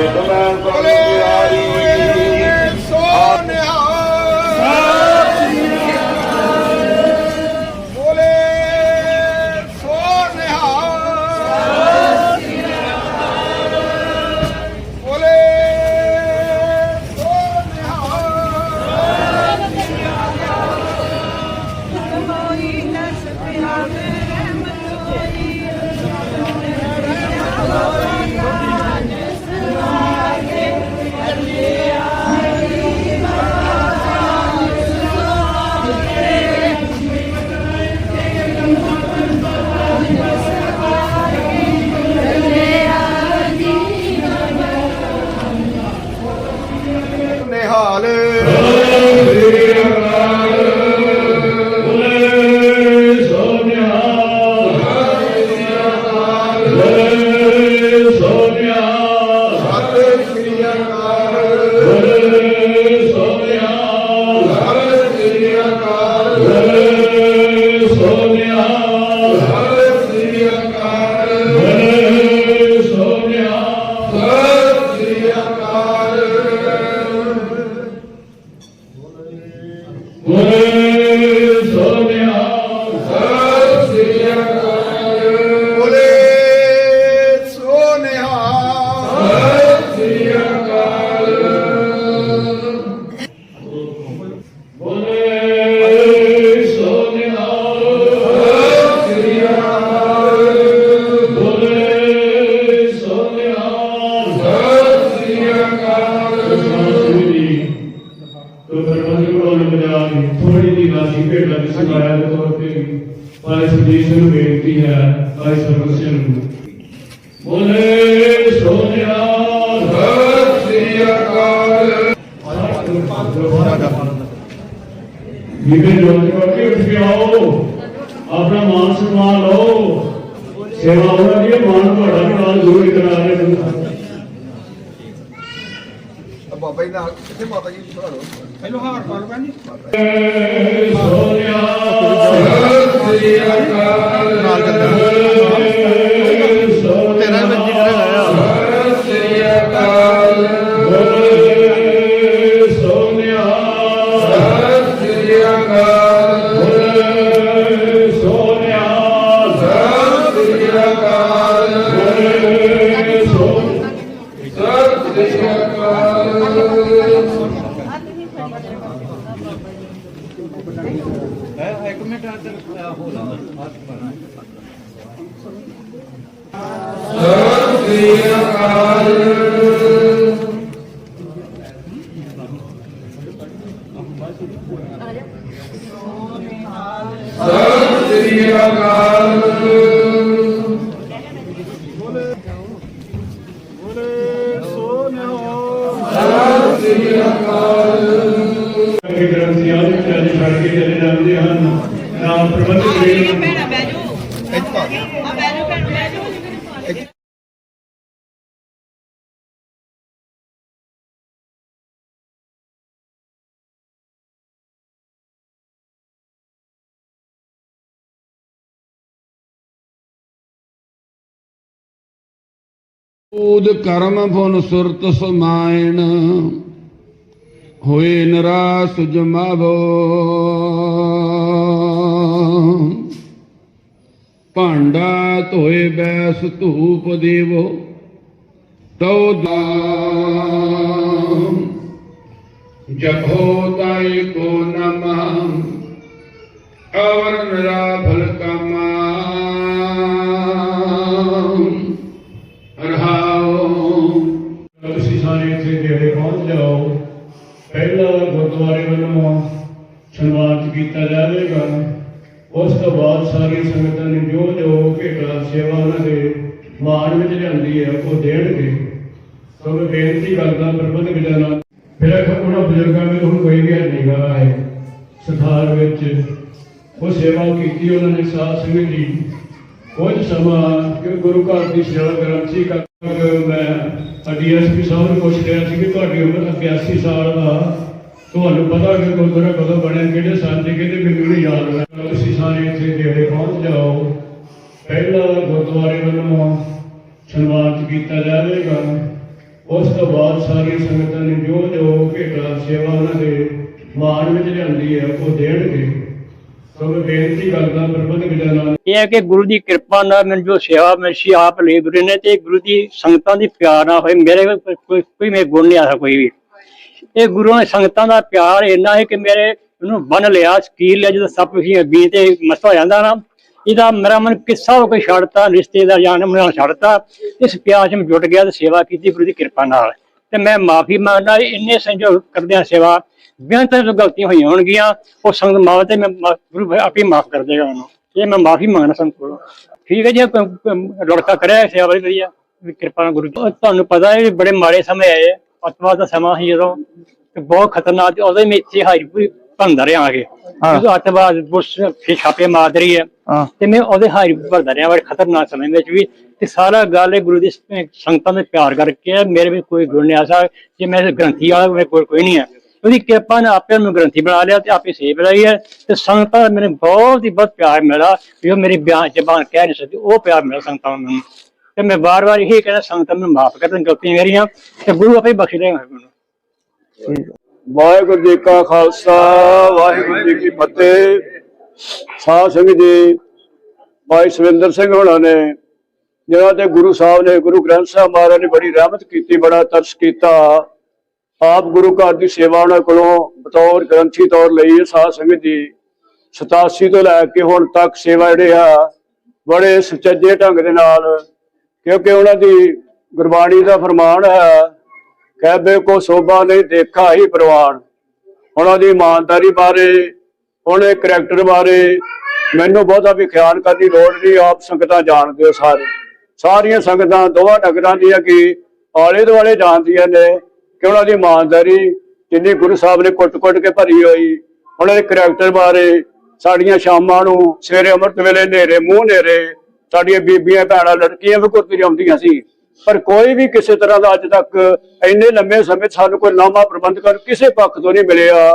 ਆਪਣੀ ਰੁਕੇ ਤੁਮੈ ਬੋਲੇ ਪਿਆਰੀ ਸਤਿ ਥੋੜੀ ਭੇਟਾ ਦੀ ਸਮਾਇਆ ਦੇ ਤੌਰ ਤੇ ਭਾਈ ਸੁਦੀਪ ਨੂੰ ਬੇਨਤੀ ਹੈ ਭਾਈ ਸਰਵਨ ਸਿੰਘ ਨੂੰ। ਬੋਲੇ ਸੋਨਿਆ, ਸਤਿ ਸ੍ਰੀ ਅਕਾਲ। ਜਿਵੇਂ ਜੋਤ ਕਰਕੇ ਉੱਠ ਕੇ ਆਓ। ਆਪਣਾ ਮਾਨ ਸਨਮਾਨ ਲਓ। ਸੇਵਾ ਉਹਨਾਂ ਦੀ ਮਾਨ ਤੁਹਾਡਾ ਨਾਲ ਜ਼ਰੂਰ ਕਰਾ ਰਹੇ ਬਾਬਾ ਜੀ ਨਾਲ ਕਿੱਥੇ ਮਾਤਾ ਜੀ ਥੋੜਾ ਰੋ ਪਹਿਲਾਂ ਹਾਰ ਪਾ ਲਓ ਭੈਣ ਸੋਨਿਆ ਸਤਿ ਸ੍ਰੀ ਅਕਾਲ। ਸ੍ਰੀ ਅਕਾਲ ਕਿ ਗ੍ਰੰਥੀਆਂ ਦੇ ਚਾਰੇ ਛੱਡ ਕੇ ਚਲੇ ਜਾਂਦੇ ਹਨ ਨਾਮ ਪ੍ਰਬੰਧ ਕਰੇ ਭੈਣਾ ਬਹਿ ਜਾਓ ਆ ਬਹਿ ਜਾਓ ਭੈਣ ਬਹਿ ਜਾਓ ਊਦ ਕਰਮ ਫੁਨ ਸੁਰਤ ਸਮਾਇਣ। ਹੋਏ ਨਰਾਸ ਜਮਾਵੋ। ਭਾਂਡਾ ਧੋਏ ਬੈਸ ਧੂਪ ਦੇਵੋ। ਤਉ ਦਾਮ। ਜਪੋ ਤਾਈ ਕੋ ਨਮः ਅਵਰ ਨਰਾ ਦੇਣਗੇ ਸੋ ਮੈਂ ਬੇਨਤੀ ਕਰਦਾ, ਪ੍ਰਬੰਧਕ ਜਨਾਂ ਫਿਰ ਉਹਨਾਂ ਬਜ਼ੁਰਗਾਂ ਵਿੱਚ ਹੁਣ ਕੋਈ ਵੀ ਨਹੀਂਗਾ ਹੈ। ਸਥਾਨ ਵਿੱਚ ਉਹ ਸੇਵਾ ਕੀਤੀ, ਉਹਨਾਂ ਨੇ ਸਾਧ ਸੰਗਤ ਜੀ ਕੁਝ ਸਮਾਂ ਕਿ ਗੁਰੂ ਘਰ ਦੀ ਸੇਵਾ ਕਰਨ ਸੀ ਮੈਂ ਡੀਐਸਪੀ ਸਾਹਿਬ ਨੂੰ ਪੁੱਛ ਰਿਹਾ ਸੀ ਕਿ ਤੁਹਾਡੀ ਉਮਰ 81 ਸਾਲ ਦਾ ਤੁਹਾਨੂੰ ਪਤਾ ਕਿ ਗੁਰਦੁਆਰਾ ਕਦੋਂ ਬਣਿਆ, ਕਿਹੜੇ ਸਾਲ ਦੇ ਕਿਹਦੇ ਮੈਨੂੰ ਨਹੀਂ ਯਾਦ ਹੈ ਤੁਸੀਂ ਸਾਰੇ ਇੱਥੇ ਨੇੜੇ ਪਹੁੰਚ ਜਾਓ। ਪਹਿਲਾ ਗੁਰਦੁਆਰੇ ਵੱਲੋਂ ਸਨਮਾਨਿਤ ਕੀਤਾ ਜਾਵੇਗਾ। ਉਸ ਤੋਂ ਬਾਅਦ ਸਾਰੀ ਸੰਗਤਾਂ ਨੇ ਜੋ ਜੋ ਭੇਟਾ ਸੇਵਾ ਉਹਨਾਂ ਦੇ ਮਾਣ ਵਿੱਚ ਲਿਆਂਦੀ ਹੈ, ਉਹ ਦੇਣਗੇ। ਸੋ ਬੇਨਤੀ ਕਰਦਾ, ਪ੍ਰਬੰਧਕ ਜਨਾਂ ਇਹ ਹੈ ਕਿ ਗੁਰੂ ਦੀ ਕਿਰਪਾ ਨਾਲ ਮੈਨੂੰ ਜੋ ਸੇਵਾ ਮਿਲੀ ਆਪ ਲੈ ਗੁਰੂ ਨੇ ਤੇ ਗੁਰੂ ਦੀ ਸੰਗਤਾਂ ਦੀ ਪਿਆਰ ਨਾ ਹੋਏ। ਮੇਰੇ ਕੋਈ ਕੋਈ ਮੇਰੇ ਗੁਣ ਨਹੀਂ ਆਇਆ ਕੋਈ ਵੀ। ਇਹ ਗੁਰੂ ਨੇ ਸੰਗਤਾਂ ਦਾ ਪਿਆਰ ਇੰਨਾ ਹੈ ਕਿ ਮੇਰੇ ਇਹਨੂੰ ਬੰਨ ਲਿਆ, ਸਕੀਲ ਲਿਆ, ਜਦੋਂ ਸੱਪ ਹੀ ਬੀ ਤੇ ਮਸਤ ਹੋ ਜਾਂਦਾ ਨਾ। ਇਹਦਾ ਮੇਰਾ ਮਨ ਕਿੱਸਾ ਹੋ ਕੇ ਛੱਡਤਾ, ਰਿਸ਼ਤੇਦਾਰ ਜਾਨ ਨਾਲ ਛੱਡਤਾ, ਇਸ ਪਿਆਰ 'ਚ ਮੈਂ ਜੁਟ ਗਿਆ ਤੇ ਸੇਵਾ ਕੀਤੀ ਗੁਰੂ ਦੀ ਕਿਰਪਾ ਨਾਲ। ਤੇ ਮੈਂ ਮਾਫੀ ਮੰਗਦਾ ਇੰਨੇ ਸੰਜੋਗ ਕਰਦਿਆਂ ਸੇਵਾ, ਬੇਅੰਤ ਤੋਂ ਗਲਤੀਆਂ ਹੋਈਆਂ ਹੋਣਗੀਆਂ, ਉਹ ਸੰਗਤ ਮਾਵ ਤੇ ਮੈਂ ਗੁਰੂ ਆਪੇ ਮਾਫ ਕਰ ਦੇਗਾ ਉਹਨੂੰ। ਇਹ ਮੈਂ ਮਾਫੀ ਮੰਗਣਾ ਸੰਤ ਕੋਲੋਂ। ਠੀਕ ਹੈ ਜੀ ਲੜਕਾ ਕਰਿਆ ਸੇਵਾ ਬੜੀ ਵਧੀਆ ਕਿਰਪਾ ਨਾਲ ਗੁਰੂ ਤੁਹਾਨੂੰ ਪਤਾ ਹੈ ਬੜੇ ਮਾੜੇ ਸਮੇਂ ਆਏ ਅਤਵਾਦ ਦਾ ਸਮਾਂ ਸੀ ਜਦੋਂ, ਤੇ ਬਹੁਤ ਖਤਰਨਾਕ ਤੇ ਉਦੋਂ ਹੀ ਮੈਂ ਇੱਥੇ ਹਾਰੀ ਭੰਦਾ ਰਿਹਾ ਆਗੇ। ਜਦੋਂ ਅਤਵਾਦ ਬੁਸ਼ ਫਿਰ ਛਾਪੇ ਮਾਰ ਰਹੀ ਹੈ। ਤੇ ਮੈਂ ਉਹਦੇ ਹਾਰੀ ਭਰਦਾ ਰਿਹਾ ਬੜੇ ਖਤਰਨਾਕ ਸਮੇਂ ਵਿੱਚ ਵੀ। ਤੇ ਸਾਰਾ ਗੱਲ ਇਹ ਗੁਰੂ ਦੀ ਸੰਗਤਾਂ ਦੇ ਪਿਆਰ ਕਰਕੇ ਹੈ। ਮੇਰੇ ਵਿੱਚ ਕੋਈ ਗੁਣ ਨਹੀਂ ਆਸਾ ਜੇ ਮੈਂ ਗ੍ਰੰਥੀ ਵਾਲਾ ਮੇਰੇ ਕੋਲ ਕੋਈ ਨਹੀਂ ਹੈ। ਉਹਦੀ ਕਿਰਪਾ ਨਾਲ ਆਪੇ ਨੂੰ ਗ੍ਰੰਥੀ ਬਣਾ ਲਿਆ ਤੇ ਆਪੇ ਸੇਵ ਲਈ ਹੈ। ਤੇ ਸੰਗਤਾਂ ਦਾ ਮੈਨੂੰ ਬਹੁਤ ਹੀ ਬਹੁਤ ਪਿਆਰ ਮਿਲਾ ਜੋ ਮੇਰੀ ਬਿਆਨ ਜ਼ਬਾਨ ਕਹਿ ਨਹੀਂ ਸਕਦੀ ਉਹ ਪਿਆਰ ਮਿਲਾ ਸੰਗਤਾਂ ਨੂੰ ਤੇ ਮੈਂ ਵਾਰ-ਵਾਰ ਇਹੀ ਕਹਿੰਦਾ ਸੰਗਤਾਂ ਨੂੰ ਮਾਫ ਕਰ ਦੇਣ ਗਲਤੀਆਂ ਮੇਰੀਆਂ। ਤੇ ਗੁਰੂ ਆਪੇ ਬਖਸ਼ ਦੇਗਾ ਮੈਨੂੰ। ਵਾਹਿਗੁਰੂ ਜੀ ਕਾ ਖਾਲਸਾ, ਵਾਹਿਗੁਰੂ ਜੀ ਕੀ ਫਤਿਹ। ਸਾਧ ਸੰਗਤ ਜੀ, ਭਾਈ ਸਵਿੰਦਰ ਸਿੰਘ ਹੋਣਾ ਨੇ ਜਿਹਨਾਂ ਤੇ ਗੁਰੂ ਸਾਹਿਬ ਨੇ, ਗੁਰੂ ਗ੍ਰੰਥ ਸਾਹਿਬ ਮਹਾਰਾਜ ਨੇ ਬੜੀ ਰਹਿਮਤ ਕੀਤੀ, ਬੜਾ ਤਰਸ ਕੀਤਾ। ਆਪ ਗੁਰੂ ਘਰ ਦੀ ਸੇਵਾ ਉਹਨਾਂ ਕੋਲੋਂ ਬਤੌਰ ਗ੍ਰੰਥੀ ਤੌਰ ਲਈ ਹੈ, ਸਾਧ ਸੰਗਤ ਜੀ। 87 ਤੋਂ ਲੈ ਕੇ ਹੁਣ ਤੱਕ ਸੇਵਾ ਜਿਹੜੇ ਆ, ਬੜੇ ਸੁਚੱਜੇ ਢੰਗ ਦੇ ਨਾਲ, ਕਿਉਂਕਿ ਉਹਨਾਂ ਦੀ ਗੁਰਬਾਣੀ ਦਾ ਫਰਮਾਨ ਹੈ ਕਹਿਬੇ ਕੋ ਸੋਭਾ ਨਹੀਂ ਦੇਖਾ ਹੀ ਪ੍ਰਵਾਨ। ਉਹਨਾਂ ਦੀ ਇਮਾਨਦਾਰੀ ਬਾਰੇ, ਉਹਨਾਂ ਦੇ ਕਰੈਕਟਰ ਬਾਰੇ ਮੈਨੂੰ ਬਹੁਤਾ ਵੀ ਖਿਆਲ ਕਰਨ ਦੀ ਲੋੜ ਨਹੀਂ, ਆਪ ਸੰਗਤਾਂ ਜਾਣਦੇ ਹੋ ਸਾਰੇ। ਸਾਰੀਆਂ ਸੰਗਤਾਂ ਦੋਵਾਂ ਨਗਰਾਂ ਦੀਆਂ ਕਿ ਆਲੇ ਦੁਆਲੇ ਜਾਣਦੀਆਂ ਨੇ ਕਿ ਉਹਨਾਂ ਦੀ ਇਮਾਨਦਾਰੀ ਜਿੰਨੀ ਗੁਰੂ ਸਾਹਿਬ ਨੇ ਕੁੱਟ-ਕੁੱਟ ਕੇ ਭਰੀ ਹੋਈ, ਉਹਨਾਂ ਦੇ ਕਰੈਕਟਰ ਬਾਰੇ ਸਾਡੀਆਂ ਸ਼ਾਮਾਂ ਨੂੰ ਸਵੇਰੇ ਅੰਮ੍ਰਿਤ ਵੇਲੇ ਹਨੇਰੇ, ਮੂੰਹ ਹਨੇਰੇ, ਸਾਡੀਆਂ ਬੀਬੀਆਂ, ਭੈਣਾਂ, ਲੜਕੀਆਂ ਵੀ ਕੁਰਤੀ ਆਉਂਦੀਆਂ ਸੀ। ਪਰ ਕੋਈ ਵੀ ਕਿਸੇ ਤਰ੍ਹਾਂ ਦਾ ਅੱਜ ਤੱਕ ਇੰਨੇ ਲੰਮੇ ਸਮੇਂ ਸਾਨੂੰ ਕੋਈ ਨਾਮਾ ਪ੍ਰਬੰਧਕ ਕਿਸੇ ਪੱਖ ਤੋਂ ਨਹੀਂ ਮਿਲਿਆ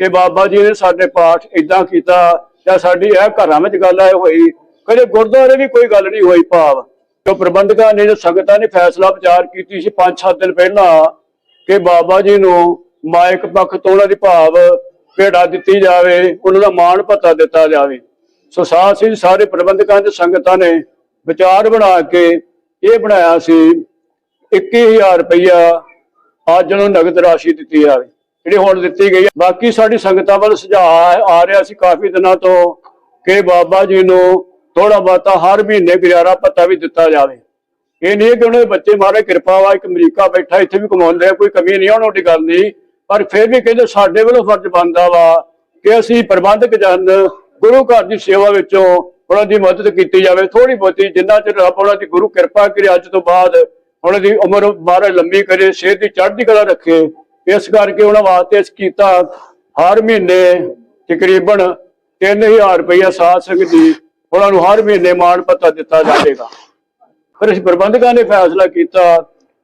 ਕਿ ਬਾਬਾ ਜੀ ਨੇ ਸਾਡੇ ਪਾਠ ਇਦਾਂ ਕੀਤਾ ਜਾਂ ਸਾਡੀ ਇਹ ਘਰਾਂ ਵਿੱਚ ਗੱਲ ਆਏ ਹੋਈ। ਕਦੇ ਗੁਰਦੁਆਰੇ ਵੀ ਕੋਈ ਗੱਲ ਨਹੀਂ ਹੋਈ ਭਾਵ। ਜੋ ਪ੍ਰਬੰਧਕਾਂ ਨੇ ਜੋ ਸੰਗਤਾਂ ਨੇ ਫੈਸਲਾ ਵਿਚਾਰ ਕੀਤੀ ਸੀ 5-7 ਦਿਨ ਪਹਿਲਾਂ ਕਿ ਬਾਬਾ ਜੀ ਨੂੰ ਮਾਇਕ ਪੱਖ ਤੋਂ ਉਹਨਾਂ ਦੀ ਭਾਵ ਭੇੜਾ ਦਿੱਤੀ ਜਾਵੇ, ਉਹਨਾਂ ਦਾ ਮਾਣ ਭੱਤਾ ਦਿੱਤਾ ਜਾਵੇ। ਸੋ ਸਾਥ ਸੀ ਸਾਰੇ ਪ੍ਰਬੰਧਕਾਂ ਤੇ ਸੰਗਤਾਂ ਨੇ ਵਿਚਾਰ ਬਣਾ ਕੇ ਇਹ ਬਣਾਇਆ ਸੀ 21000 ਰੁਪਇਆ ਅੱਜ ਨੂੰ ਨਗਦ ਰਾਸ਼ੀ ਦਿੱਤੀ ਜਾਵੇ, ਜਿਹੜੀ ਹੁਣ ਦਿੱਤੀ ਗਈ ਬਾਕੀ ਸਾਡੀ ਸੰਗਤਾਂ ਵੱਲ ਸੁਝਾਅ ਆ ਰਿਹਾ ਸੀ ਕਾਫੀ ਦਿਨਾਂ ਤੋਂ ਕਿ ਬਾਬਾ ਜੀ ਨੂੰ ਥੋੜਾ ਬਹੁਤਾ ਹਰ ਮਹੀਨੇ ਗੁਜ਼ਾਰਾ ਭੱਤਾ ਵੀ ਦਿੱਤਾ ਜਾਵੇ। ਇਹ ਨਹੀਂ ਕਿ ਉਹਨਾਂ ਦੇ ਬੱਚੇ ਮਾਰੇ ਕਿਰਪਾ ਵਾ, ਇੱਕ ਅਮਰੀਕਾ ਬੈਠਾ, ਇੱਥੇ ਵੀ ਕਮਾਉਂਦੇ ਆ, ਕੋਈ ਕਮੀ ਨਹੀਂ ਉਹਨਾਂ ਦੀ ਗੱਲ ਨਹੀਂ। ਪਰ ਫਿਰ ਵੀ ਕਹਿੰਦੇ ਸਾਡੇ ਵੱਲੋਂ ਫਰਜ਼ ਬਣਦਾ ਵਾ ਕਿ ਅਸੀਂ ਪ੍ਰਬੰਧਕ ਜਨ ਗੁਰੂ ਘਰ ਦੀ ਸੇਵਾ ਵਿੱਚੋਂ ਉਹਨਾਂ ਦੀ ਮਦਦ ਕੀਤੀ ਜਾਵੇ ਥੋੜੀ ਬਹੁਤੀ ਜਿੰਨਾ ਚਿਰ ਰੱਬ ਉਹਨਾਂ ਦੀ ਗੁਰੂ ਕਿਰਪਾ ਕਰੇ, ਅੱਜ ਤੋਂ ਬਾਅਦ ਉਹਨਾਂ ਦੀ ਉਮਰ ਮਹਾਰਾਜ ਲੰਮੀ ਕਰੇ, ਸਿਹਤ ਦੀ ਚੜ੍ਹਦੀ ਕਲਾ ਰੱਖੇ, ਇਸ ਕਰਕੇ ਉਹਨਾਂ ਵਾਸਤੇ ਇਸ ਕੀਤਾ ਹਰ ਮਹੀਨੇ ਤਕਰੀਬਨ 3000 ਰੁਪਇਆ ਸਾਧ ਸੰਗਤ ਦੀ ਉਹਨਾਂ ਨੂੰ ਹਰ ਮਹੀਨੇ ਮਾਣ ਪੱਤਾ ਦਿੱਤਾ ਜਾਵੇਗਾ। ਫਿਰ ਅਸੀਂ ਪ੍ਰਬੰਧਕਾਂ ਨੇ ਫੈਸਲਾ ਕੀਤਾ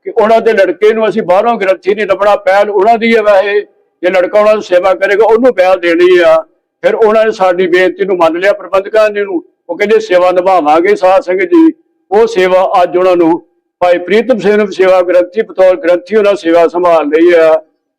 ਕਿ ਉਹਨਾਂ ਦੇ ਲੜਕੇ ਨੂੰ ਅਸੀਂ ਬਾਹਰੋਂ ਗ੍ਰੰਥੀ ਨਹੀਂ ਲੱਭਣਾ, ਪਹਿਲ ਉਹਨਾਂ ਦੀ ਹੈ ਵੈਸੇ, ਜੇ ਲੜਕਾ ਉਹਨਾਂ ਦੀ ਸੇਵਾ ਕਰੇਗਾ, ਉਹਨੂੰ ਪਹਿਲ ਦੇਣੀ ਆ। ਫਿਰ ਉਹਨਾਂ ਨੇ ਸਾਡੀ ਬੇਨਤੀ ਨੂੰ ਮੰਨ ਲਿਆ ਪ੍ਰਬੰਧਕਾਂ ਨੇ ਨੂੰ। ਉਹ ਕਹਿੰਦੇ ਸੇਵਾ ਨਿਭਾਵਾਂਗੇ ਸਾਧ ਸੰਗਤ ਜੀ। ਉਹ ਸੇਵਾ ਅੱਜ ਉਹਨਾਂ ਨੂੰ ਭਾਈ ਪ੍ਰੀਤਮ ਸਿੰਘ ਨੂੰ ਸੇਵਾ ਗ੍ਰੰਥੀ ਬਤੌਰ ਗ੍ਰੰਥੀ, ਉਹਨਾਂ ਸੇਵਾ ਸੰਭਾਲ ਲਈ ਆ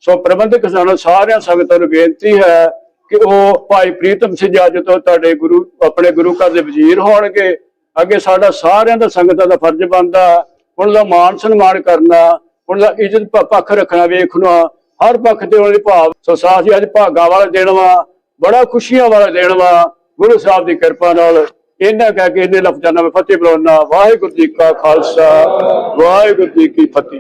ਸੋ ਪ੍ਰਬੰਧਕ ਸਾਨੂੰ ਸਾਰਿਆਂ ਸੰਗਤਾਂ ਨੂੰ ਬੇਨਤੀ ਹੈ ਕਿ ਉਹ ਭਾਈ ਪ੍ਰੀਤਮ ਸਿੰਘ ਅੱਜ ਤੋਂ ਤੁਹਾਡੇ ਗੁਰੂ, ਆਪਣੇ ਗੁਰੂ ਘਰ ਦੇ ਵਜ਼ੀਰ ਹੋਣਗੇ। ਅੱਗੇ ਸਾਡਾ ਸਾਰਿਆਂ ਦਾ ਸੰਗਤਾਂ ਦਾ ਫਰਜ਼ ਬਣਦਾ। ਉਹਨਾਂ ਦਾ ਮਾਣ ਸਨਮਾਨ ਕਰਨਾ, ਉਹਨਾਂ ਦਾ ਇੱਜ਼ਤ ਪੱਖ ਰੱਖਣਾ, ਵੇਖਣਾ, ਹਰ ਪੱਖ ਤੇ ਉਹਨਾਂ ਦੀ ਭਾਵ, ਸੋ ਸਾਥੀ ਅੱਜ ਭਾਗਾ ਵਾਲਾ ਦੇਣ ਵਾ, ਬੜਾ ਖੁਸ਼ੀਆਂ ਵਾਲਾ ਦੇਣ ਵਾ। ਗੁਰੂ ਸਾਹਿਬ ਦੀ ਕਿਰਪਾ ਨਾਲ ਇਹਨਾਂ ਕਹਿ ਕੇ ਇਹਨੇ ਲਫ਼ਜ਼ਾਂ ਨਾਲ ਮੈਂ ਫਤਿਹ ਬੁਲਾਉਣਾ ਵਾਹਿਗੁਰੂ ਜੀ ਕਾ ਖਾਲਸਾ, ਵਾਹਿਗੁਰੂ ਜੀ ਕੀ ਫਤਿਹ।